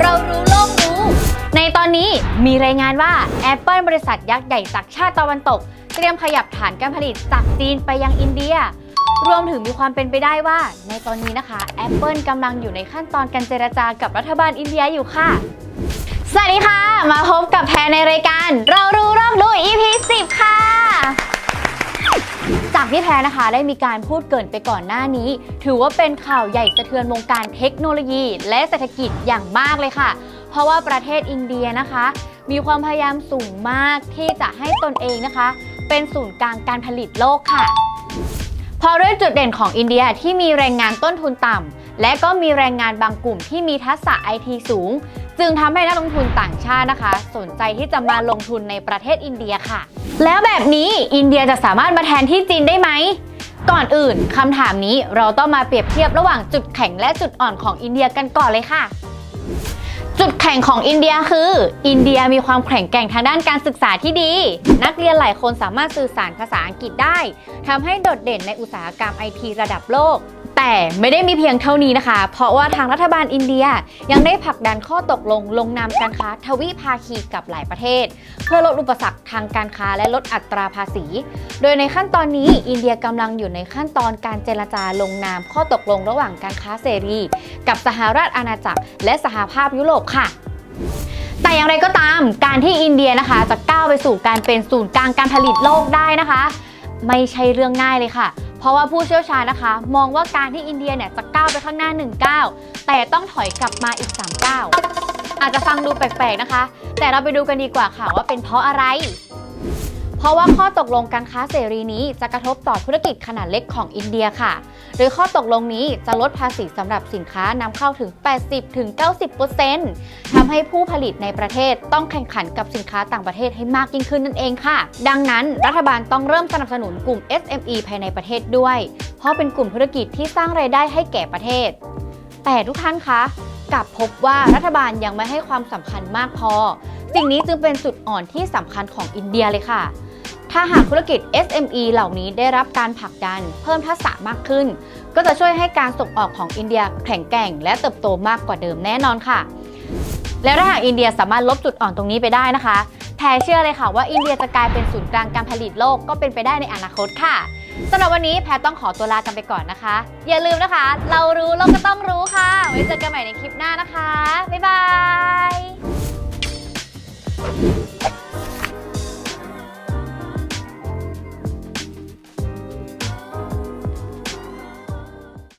เรารู้โลกรู้ ในตอนนี้มีรายงานว่า Apple บริษัทยักษ์ใหญ่จากชาติตะวันตก เตรียมขยับฐานการผลิตจากจีนไปยังอินเดีย รวมถึงมีความเป็นไปได้ว่า ในตอนนี้นะคะ Apple กำลังอยู่ในขั้นตอนการเจรจากับรัฐบาลอินเดียอยู่ค่ะ สวัสดีค่ะ มาพบกับแพรในรายการ เรารู้โลกรู้ EP 10 ค่ะ ที่แท้นะคะได้มีการพูดเกินไปก่อนหน้านี้ ถือว่าเป็นข่าวใหญ่สะเทือนวงการเทคโนโลยี และเศรษฐกิจอย่างมากเลยค่ะ เพราะว่าประเทศอินเดียนะคะ มีความพยายามสูงมากที่จะให้ตนเองนะคะ เป็นศูนย์กลางการผลิตโลกค่ะ เพราะด้วยจุดเด่นของอินเดียที่มีแรงงานต้นทุนต่ำ และก็มีแรงงานบางกลุ่มที่มีทักษะไอทีสูง จึงทำให้นักลงทุนต่างชาตินะคะ สนใจที่จะมาลงทุนในประเทศอินเดียค่ะ แล้วแบบนี้อินเดียจะสามารถมาแทนที่จีนได้ไหมก่อนอื่นคำถามนี้เราต้องมาเปรียบเทียบระหว่างจุดแข็งและจุดอ่อนของอินเดียกันก่อนเลยค่ะ จุดแข็งของอินเดียคือ อินเดียมีความแข็งแกร่งทางด้านการศึกษาที่ดี นักเรียนหลายคนสามารถสื่อสารภาษาอังกฤษได้ทำให้โดดเด่นในอุตสาหกรรมไอทีระดับโลก แต่ไม่ได้มีเพียงเท่านี้นะคะ เพราะว่าทางรัฐบาลอินเดียยังได้ผลักดันข้อตกลงลงนามการค้าทวิภาคีกับหลายประเทศ เพื่อลดอุปสรรคทางการค้าและลดอัตราภาษี โดยในขั้นตอนนี้อินเดียกำลังอยู่ในขั้นตอนการเจรจาลงนามข้อตกลงระหว่างการค้าเสรี กับสหราชอาณาจักร และสหภาพยุโรปค่ะแต่อย่างไรก็ตาม การที่อินเดียนะคะ จะก้าวไปสู่การเป็นศูนย์กลางการผลิตโลกได้นะคะ ไม่ใช่เรื่องง่ายเลยค่ะ ราะว่าผู้เชี่ยวชาญนะคะ มองว่าการที่อินเดียเนี่ยจะก้าวไปข้างหน้า 1 ก้าวแต่ต้องถอยกลับมาอีก3ก้าวอาจจะฟังดูแปลกๆนะคะ แต่เราไปดูกันดีกว่าค่ะว่าเป็นเพราะอะไร ราะว่าข้อตกลงการค้าเสรีนี้จะกระทบต่อธุรกิจขนาดเล็กของอินเดียค่ะ โดยข้อตกลงนี้จะลดภาษีสำหรับสินค้านำเข้าถึง 80-90%ทำให้ผู้ผลิตในประเทศต้องแข่งขันกับสินค้าต่างประเทศให้มากยิ่งขึ้นนั่นเองค่ะ ดังนั้นรัฐบาลต้องเริ่มสนับสนุนกลุ่ม SME ภายในประเทศด้วย เพราะเป็นกลุ่มธุรกิจที่สร้างไรายได้ให้แก่ประเทศ แต่ทุกท่านคะกลับพบว่ารัฐบาลยังไม่ให้ความสำคัญมากพอ สิ่งนี้จึงเป็นจุดอ่อนที่สำคัญของอินเดียเลยค่ะ ถ้าหากธุรกิจ SME เหล่านี้ได้รับการผลักดัน เพิ่มทักษะมากขึ้น ก็จะช่วยให้การส่งออกของอินเดียแข็งแกร่ง และเติบโตมากกว่าเดิมแน่นอนค่ะ แล้วถ้าหากอินเดียสามารถลบจุดอ่อนตรงนี้ไปได้นะคะแพรเชื่อเลยค่ะว่าอินเดียจะกลายเป็นศูนย์กลางการผลิตโลกก็เป็นไปได้ในอนาคตค่ะสำหรับวันนี้แพรต้องขอตัวลากันไปก่อนนะคะ อย่าลืมนะคะ เรารู้โลกก็ต้องรู้ค่ะ ไว้เจอกันใหม่ในคลิปหน้านะคะบ๊ายบาย